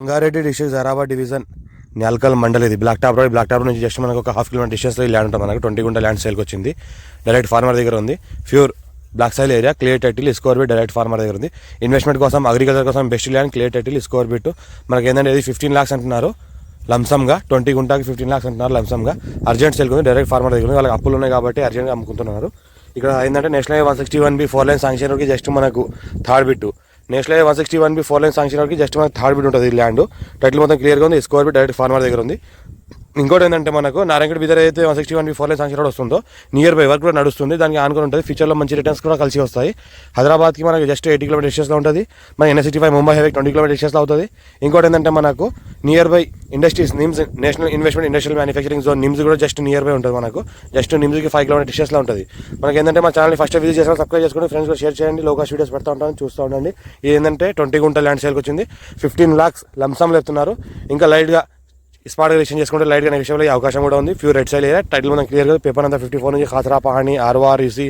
Rangareddy district Zaheerabad division Nyalkal mandal ఇది. Black top road black top నుంచి just మనకు ఒక హాఫ్ కిలోమీటర్ డిస్టెన్స్లో ఈ ల్యాండ్ ఉంటుంది. మనకు ట్వంటీ గుంట ల్యాండ్ సేల్కి వచ్చింది. డైరెక్ట్ ఫార్మర్ దగ్గర ఉంది. Pure black soil area clear title score bit direct farmer దగ్గర ఉంది. ఇన్వెస్ట్మెంట్ కోసం అగ్రికల్చర్ కోసం best land clear title score bit మనకి ఏంటంటే ఇది ఫిఫ్టీన్ లాక్స్ అంటున్నారు. లంసమ్గా ట్వంటీ గుంటాకి ఫిఫ్టీన్ లాక్స్ అంటున్నారు లంసమ్గా అర్జెంట్ సేల్కి ఉంది డైరెక్ట్ ఫార్మర్ దగ్గర ఉంది. వాళ్ళకి అప్పులు ఉన్నాయి కాబట్టి అర్జెంట్గా అమ్ముకుంటున్నారు. ఇక్కడ ఏంటంటే national one sixty one B four line sanction just మనకు third bit national one sixty one B four line sanction వరకు జస్ట్ మనకి థర్డ్ బిట్ ఉంటుంది ల్యాండ్ టైటిల్ మొత్తం క్లియర్గా ఉంది. స్కోర్ బిట్ డైరెక్ట్ ఫార్మర్ దగ్గర ఉంది. ఇంకోటి ఏంటంటే మనకు నారాయణగఢ బీదర్ అయితే one sixty one four line sanction road వస్తుందో నియర్ బై వర్క్ కూడా నడుస్తుంది. దానికి ఆనుకుని ఉంటుంది. ఫ్యూచర్లో మంచి రిటర్న్స్ కూడా కలిసి వస్తాయి. హైదరాబాద్కి మనకి జస్ట్ ఎయిటీ కిలోమీటర్ డిస్టెన్స్లో ఉంటుంది. మన NH sixty five Mumbai highway twenty kilometre డిస్టెన్స్లో అవుతుంది. ఇంకోటి ఏంటంటే మనకు near by industries NIMZ national investment industrial manufacturing zone NIMZ కూడా జస్ట్ నియర్ బై ఉంటుంది మనకు. జస్ట్ నిమ్స్కి ఫైవ్ కిలోమీటర్ డిస్టెన్స్లో ఉంటుంది. మనకి ఏంటంటే మా ఛానల్ ఫస్ట్ విజిట్ చేసిన సబ్స్క్రైబ్ చేసుకుని ఫ్రెండ్స్ కూడా షేర్ చేయండి. లోకాష్ వీడియోస్ పెడతా ఉంటాను చూస్తూ ఉండండి. ఇది ఏంటంటే ట్వంటీ గుంట ల్యాండ్ సేల్కి వచ్చింది. ఫిఫ్టీన్ లాక్స్ లంసమ్లు చెప్తున్నారు ఇంకా లైట్గా స్పాట్ రిజిస్ట్రేషన్ చేసుకుంటే లైట్గా విషయంలో ఈ అవకాశం కూడా ఉంది. ఫ్యూ రెడ్ సైడ్ లేదా టైటిల్ మనం క్లియర్గా పేపర్ అంతా ఫిఫ్టీ ఫోర్ నుంచి ఖాసరా పహాని ఆర్వార్ ఈసీ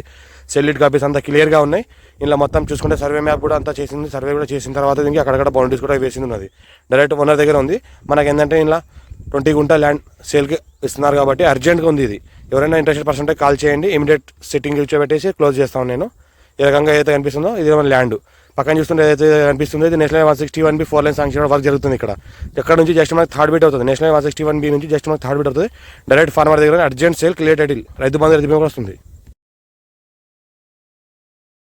సెల్లిట్ కాపీస్ అంతా క్లియర్గా ఉన్నాయి. ఇలా మొత్తం చూసుకుంటే సర్వే మ్యాప్ కూడా అంతా చేసింది. సర్వే కూడా చేసిన తర్వాత దీనికి అక్కడక్కడ బౌండరీస్ కూడా వేసింది ఉన్నది. డైరెక్ట్ ఓనర్ దగ్గర ఉంది. మనకి ఏంటంటే ఇలా ట్వంటీ గుంట ల్యాండ్ సేల్కి ఇస్తున్నారు కాబట్టి అర్జెంట్గా ఉంది ఇది. ఎవరైనా ఇంట్రెస్టెడ్ పర్సన్ ఉంటే కాల్ చేయండి. ఇమీడియట్ సిట్టింగ్ కూర్చోబెట్టేసి క్లోజ్ చేస్తాను నేను. ఈ రకంగా అయితే కనిపిస్తుందో ఇది మన ల్యాండ్ పక్కన చూస్తుంటే ఏదైతే national one sixty one B four line sanction work జరుగుతుంది ఇక్కడ. ఇక్కడ నుంచి జస్ట్ మనకి థర్డ్ బీట్ అవుతుంది. National one sixty one B నుంచి జస్ట్ మనకి థర్డ్ బీట్ అవుతుంది. డైరెక్ట్ ఫార్మర్ దగ్గర urgent sale clear title Rythu Bandhu రైతు బీమా వస్తుంది.